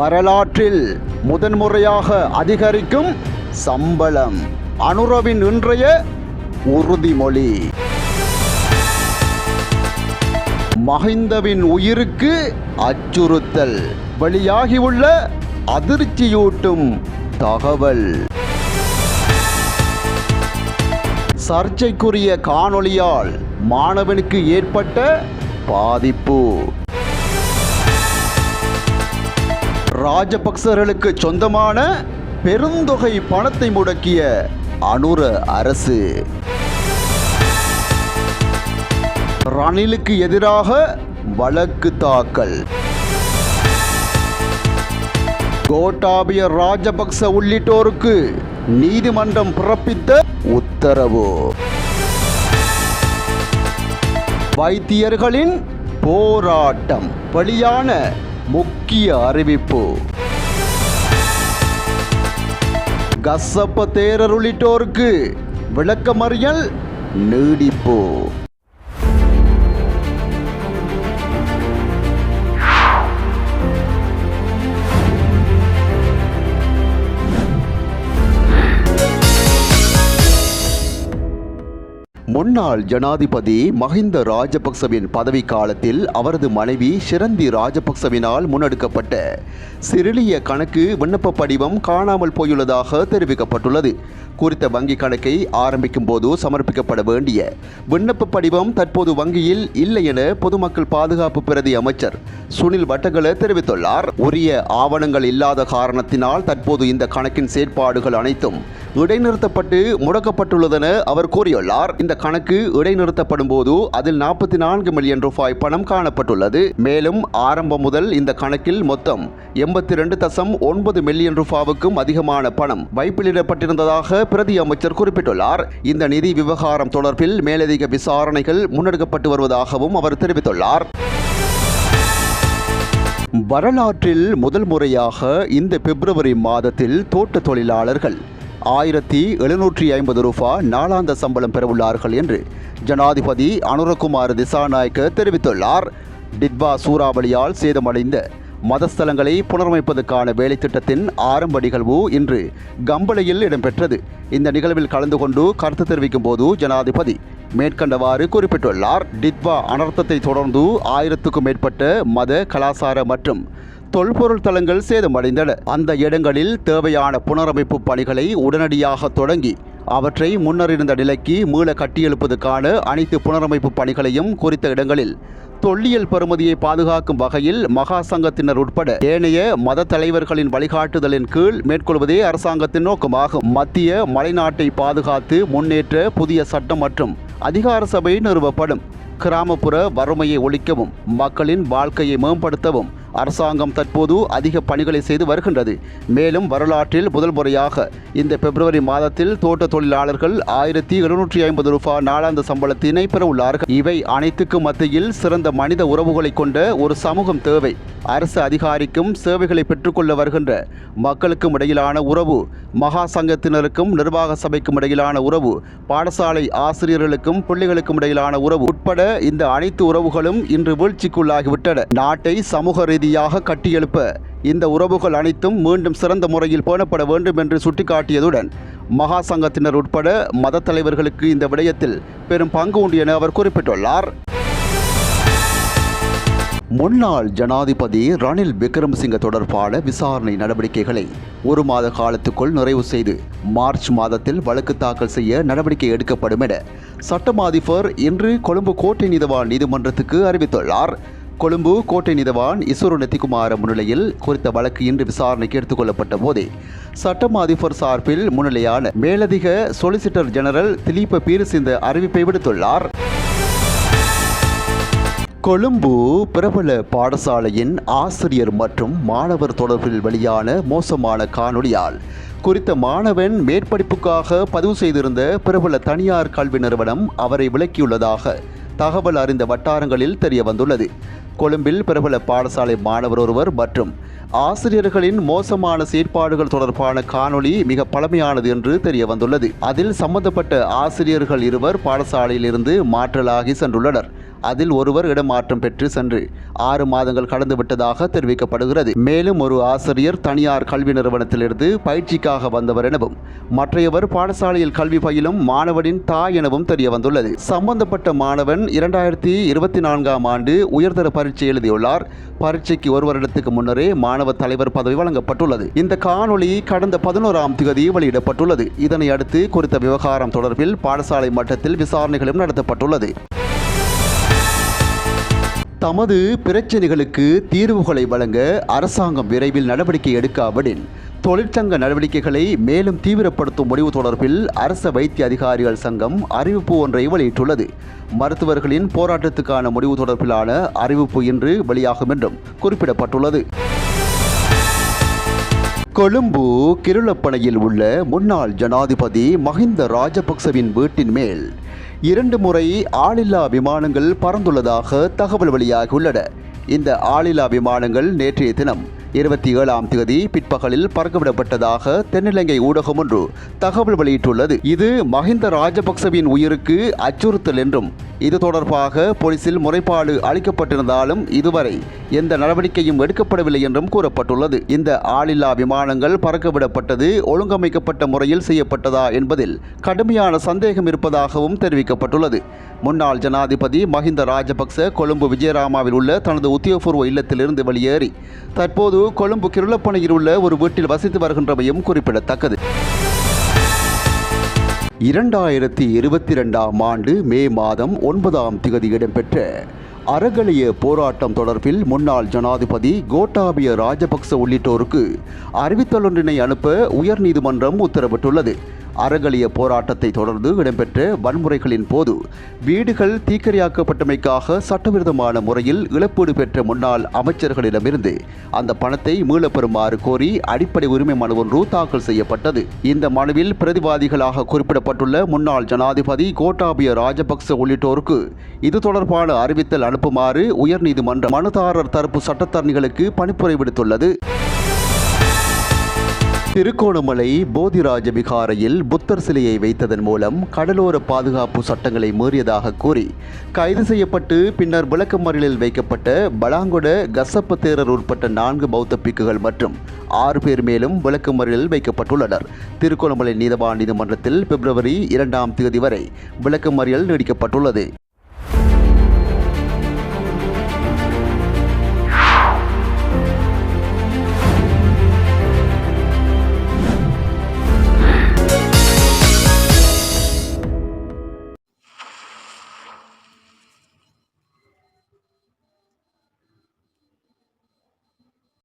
வரலாற்றில் முதன்முறையாக அதிகரிக்கும் சம்பளம். அனுரவின் இன்றைய உறுதிமொழி. மஹிந்தவின் உயிருக்கு அச்சுறுத்தல். வெளியாகியுள்ள அதிர்ச்சியூட்டும் தகவல். சர்ச்சைக்குரிய காணொளியால் மாணவனுக்கு ஏற்பட்ட பாதிப்பு. ராஜபக்சர்களுக்கு சொந்தமான பெருந்தொகை பணத்தை முடக்கிய அனுர அரசு. ரணிலுக்கு எதிராக வழக்கு தாக்கல். கோட்டாபிய ராஜபக்ச உள்ளிட்டோருக்கு நீதிமன்றம் பிறப்பித்த உத்தரவு. வைத்தியர்களின் போராட்டம். வெளியான முக்கிய அறிவிப்பு. கசப்ப தேரர் உள்ளிட்டோருக்கு விளக்கமறியல் நீடிப்பு. முன்னாள் ஜனாதிபதி மஹிந்த ராஜபக்சவின் பதவி காலத்தில் அவரது மனைவி ஷிரந்தி ராஜபக்சவினால் முன்னெடுக்கப்பட்ட சிறிலிய கணக்கு விண்ணப்ப படிவம் காணாமல் போயுள்ளதாக தெரிவிக்கப்பட்டுள்ளது. குறித்த வங்கி கணக்கை ஆரம்பிக்கும் போது சமர்ப்பிக்கப்பட வேண்டிய விண்ணப்ப படிவம் தற்போது வங்கியில் இல்லை என பொதுமக்கள் பாதுகாப்பு பிரதி அமைச்சர் சுனில் வட்டகல தெரிவித்துள்ளார். உரிய ஆவணங்கள் இல்லாத காரணத்தினால் தற்போது இந்த கணக்கின் செயற்பாடுகள் அனைத்தும் இடைநிறுத்தப்பட்டு முடக்கப்பட்டுள்ளதென அவர் கூறியுள்ளார். இந்த கணக்கு இடைநிறுத்தப்படும் போது அதில் நாற்பத்தி நான்கு மில்லியன் ரூபாய் பணம் காணப்பட்டுள்ளது. மேலும் ஆரம்பம் முதல் இந்த கணக்கில் மொத்தம் எண்பத்தி ரெண்டு தசம் ஒன்பது மில்லியன் ரூபாவுக்கும் அதிகமான பணம் வைப்பிலிடப்பட்டிருந்ததாக பிரதி அமைச்சர் குறிப்பிட்டுள்ளார். இந்த நிதி விவகாரம் தொடர்பில் மேலதிக விசாரணைகள் முன்னெடுக்கப்பட்டு வருவதாகவும் அவர் தெரிவித்துள்ளார். வரலாற்றில் முதல் முறையாக இந்த பிப்ரவரி மாதத்தில் தோட்ட தொழிலாளர்கள் ஆயிரத்தி எழுநூற்றி ஐம்பது ரூபா நாளாந்த சம்பளம் பெறவுள்ளார்கள் என்று ஜனாதிபதி அனுரகுமார் திசாநாயக்க தெரிவித்துள்ளார். டிட்பா சூறாவளியால் சேதமடைந்த மதஸ்தலங்களை புனரமைப்பதற்கான வேலை திட்டத்தின் ஆரம்ப நிகழ்வு இன்று கம்பளையில் இடம்பெற்றது. இந்த நிகழ்வில் கலந்து கொண்டு கருத்து தெரிவிக்கும் போது ஜனாதிபதி மேற்கண்டவாறு குறிப்பிட்டுள்ளார். டிட்வா அனர்த்தத்தை தொடர்ந்து ஆயிரத்துக்கும் மேற்பட்ட மத கலாசார மற்றும் தொல்பொருள் தளங்கள் சேதமடைந்தன. அந்த இடங்களில் தேவையான புனரமைப்பு பணிகளை உடனடியாக தொடங்கி அவற்றை முன்னர் இருந்த நிலைக்கு மீள கட்டியெழுப்பதுக்கான அனைத்து புனரமைப்பு பணிகளையும் குறித்த இடங்களில் தொல்லியல் பெறுமதியை பாதுகாக்கும் வகையில் மகா சங்கத்தினர் உட்பட ஏனைய மத தலைவர்களின் வழிகாட்டுதலின் கீழ் மேற்கொள்வதே அரசாங்கத்தின் நோக்கமாகும். மத்திய மலைநாட்டை பாதுகாத்து முன்னேற்ற புதிய சட்டம் மற்றும் அதிகார சபை நிறுவப்படும். கிராமப்புற வறுமையை ஒழிக்கவும் மக்களின் வாழ்க்கையை மேம்படுத்தவும் அரசாங்கம் தற்போது அதிக பணிகளை செய்து வருகின்றது. மேலும் வரலாற்றில் முதல் முறையாக இந்த பிப்ரவரி மாதத்தில் தோட்ட தொழிலாளர்கள் ஆயிரத்தி எழுநூற்றி ஐம்பது ரூபாய் நாளாந்த சம்பளத்தினை பெற உள்ளார்கள் இவை அனைத்துக்கும் மத்தியில் சிறந்த மனித உறவுகளை கொண்ட ஒரு சமூகம் தேவை. அரசு அதிகாரிக்கும் சேவைகளை பெற்றுக்கொள்ள வருகின்ற மக்களுக்கும் இடையிலான உறவு மகா சங்கத்தினருக்கும் நிர்வாக சபைக்கும் இடையிலான உறவு பாடசாலை ஆசிரியர்களுக்கும் பிள்ளைகளுக்கும் இடையிலான உறவு உட்பட இந்த அனைத்து உறவுகளும் இன்று வீழ்ச்சிக்குள்ளாகிவிட்டன. நாட்டை சமூக ரீதியாக கட்டியெழுப்ப இந்த உறவுகள் அனைத்தும் மீண்டும் சிறந்த முறையில் பேணப்பட வேண்டும் என்று சுட்டிக்காட்டியதுடன் மகா சங்கத்தினர் உட்பட மத தலைவர்களுக்கு இந்த விடயத்தில் பெரும் பங்கு உண்டு என அவர் குறிப்பிட்டுள்ளார். முன்னாள் ஜனாதிபதி ரணில் விக்ரமசிங்க தொடர்பான விசாரணை நடவடிக்கைகளை ஒரு மாத காலத்துக்குள் நிறைவு செய்து மார்ச் மாதத்தில் வழக்கு தாக்கல் செய்ய நடவடிக்கை எடுக்கப்படும் என சட்டமா அதிபர் இன்று கொழும்பு கோட்டை நீதவான் நீதிமன்றத்துக்கு அறிவித்துள்ளார். கொழும்பு கோட்டை நீதவான் இசுரு நெத்திகுமார முன்னிலையில் குறித்த வழக்கு இன்று விசாரணைக்கு எடுத்துக்கொள்ளப்பட்ட போதே சட்டமாதிபர் சார்பில் முன்னிலையான மேலதிக சொலிசிட்டர் ஜெனரல் திலீப பீரிஸ் இந்த அறிவிப்பை விடுத்துள்ளார். கொழும்பு பிரபல பாடசாலையின் ஆசிரியர் மற்றும் மாணவர் தொடர்பில் வெளியான மோசமான காணொளியால் குறித்த மாணவன் மேற்படிப்புக்காக பதிவு செய்திருந்த பிரபல தனியார் கல்வி நிறுவனம் அவரை விலக்கியுள்ளதாக தகவல் அறிந்த வட்டாரங்களில் தெரிய வந்துள்ளது கொழும்பில் பிரபல பாடசாலை மாணவர் ஒருவர் மற்றும் ஆசிரியர்களின் மோசமான செயற்பாடுகள் தொடர்பான காணொளி மிக பழமையானது என்று தெரிய வந்துள்ளது அதில் சம்பந்தப்பட்ட ஆசிரியர்கள் இருவர் பாடசாலையிலிருந்து மாற்றலாகி சென்றுள்ளனர். அதில் ஒருவர் இடமாற்றம் பெற்று சென்று ஆறு மாதங்கள் கடந்துவிட்டதாக தெரிவிக்கப்படுகிறது. மேலும் ஒரு ஆசிரியர் தனியார் கல்வி நிறுவனத்திலிருந்து பயிற்சிக்காக வந்தவர் எனவும் மற்றையவர் பாடசாலையில் கல்வி பயிலும் மாணவனின் தாய் எனவும் தெரிய வந்துள்ளது சம்பந்தப்பட்ட மாணவன் இரண்டாயிரத்தி இருபத்தி நான்காம் ஆண்டு உயர்தர பரீட்சை எழுதியுள்ளார். பரீட்சைக்கு ஒரு வருடத்துக்கு முன்னரே மாணவ தலைவர் பதவி வழங்கப்பட்டுள்ளது. இந்த காணொளி கடந்த பதினோராம் தேதி வெளியிடப்பட்டுள்ளது. இதனை அடுத்து குறித்த விவகாரம் தொடர்பில் பாடசாலை மட்டத்தில் விசாரணைகளும் நடத்தப்பட்டுள்ளது. தமது பிரச்சினைகளுக்கு தீர்வுகளை வழங்க அரசாங்கம் விரைவில் நடவடிக்கை எடுக்காவிடின். தொழிற்சங்க நடவடிக்கைகளை மேலும் தீவிரப்படுத்தும் முடிவு தொடர்பில் அரச வைத்திய அதிகாரிகள் சங்கம் அறிவிப்பு ஒன்றை வெளியிட்டுள்ளது. மருத்துவர்களின் போராட்டத்துக்கான முடிவு தொடர்பிலான அறிவிப்பு இன்று வெளியாகும் என்றும் குறிப்பிடப்பட்டுள்ளது. கொழும்பு கிருளப்பனையில் உள்ள முன்னாள் ஜனாதிபதி மஹிந்த ராஜபக்சவின் வீட்டின் மேல் இரண்டு முறை ஆளில்லா விமானங்கள் பறந்துள்ளதாக தகவல் வெளியாகியுள்ளன. இந்த ஆளில்லா விமானங்கள் நேற்றைய தினம் இருபத்தி ஏழாம் தேதி பிற்பகலில் பறக்கவிடப்பட்டதாக தென்னிலங்கை ஊடகம் ஒன்று தகவல் வெளியிட்டுள்ளது. இது மஹிந்த ராஜபக்சவின் உயிருக்கு அச்சுறுத்தல் என்றும் இது தொடர்பாக போலீசில் முறைப்பாடு அளிக்கப்பட்டிருந்தாலும் இதுவரை எந்த நடவடிக்கையும் எடுக்கப்படவில்லை என்றும் கூறப்பட்டுள்ளது. இந்த ஆளில்லா விமானங்கள் பறக்கவிடப்பட்டது ஒழுங்கமைக்கப்பட்ட முறையில் செய்யப்பட்டதா என்பதில் கடுமையான சந்தேகம் இருப்பதாகவும் தெரிவிக்கப்பட்டுள்ளது. முன்னாள் ஜனாதிபதி மஹிந்த ராஜபக்ச கொழும்பு விஜயராமாவில் உள்ள தனது உத்தியோகபூர்வ இல்லத்திலிருந்து வெளியேறி தற்போது கொழும்பு கிருளப்பனையில் உள்ள ஒரு வீட்டில் வசித்து வருகின்றமையும் குறிப்பிடத்தக்கது. இரண்டாயிரத்தி இருபத்தி ரெண்டாம் ஆண்டு மே மாதம் ஒன்பதாம் திகதி இடம்பெற்ற அறகலிய போராட்டம் தொடர்பில் முன்னாள் ஜனாதிபதி கோட்டாபிய ராஜபக்ச உள்ளிட்டோருக்கு அறிவித்தலொன்றினை அனுப்ப உயர்நீதிமன்றம் உத்தரவிட்டுள்ளது. அறகலிய போராட்டத்தை தொடர்ந்து இடம்பெற்ற வன்முறைகளின் போது வீடுகள் தீக்கிரையாக்கப்பட்டமைக்காக சட்டவிரோதமான முறையில் இழப்பீடு பெற்ற முன்னாள் அமைச்சர்களிடமிருந்து அந்த பணத்தை மீளப்பெறுமாறு கோரி அடிப்படை உரிமை மனு ஒன்று தாக்கல் செய்யப்பட்டது. இந்த மனுவில் பிரதிவாதிகளாக குறிப்பிடப்பட்டுள்ள முன்னாள் ஜனாதிபதி கோட்டாபிய ராஜபக்ச உள்ளிட்டோருக்கு இது தொடர்பான அறிவித்தல் அனுப்புமாறு உயர்நீதிமன்ற மனுதாரர் தரப்பு சட்டத்தரணிகளுக்கு பணிப்புரை விடுத்துள்ளது. திருகோணமலை போதிராஜ விகாரையில் புத்தர் சிலையை வைத்ததன் மூலம் கடலோர பாதுகாப்பு சட்டங்களை மீறியதாக கூறி கைது செய்யப்பட்டு பின்னர் விளக்கமறியலில் வைக்கப்பட்ட பலாங்கொட கசப்ப தேரர் உட்பட்ட நான்கு பௌத்த பிக்குகள் மற்றும் ஆறு பேர் மேலும் விளக்கமறியலில் வைக்கப்பட்டுள்ளனர். திருகோணமலை நீதவான் நீதிமன்றத்தில் பிப்ரவரி இரண்டாம் தேதி வரை விளக்கமறியல் நீடிக்கப்பட்டுள்ளது.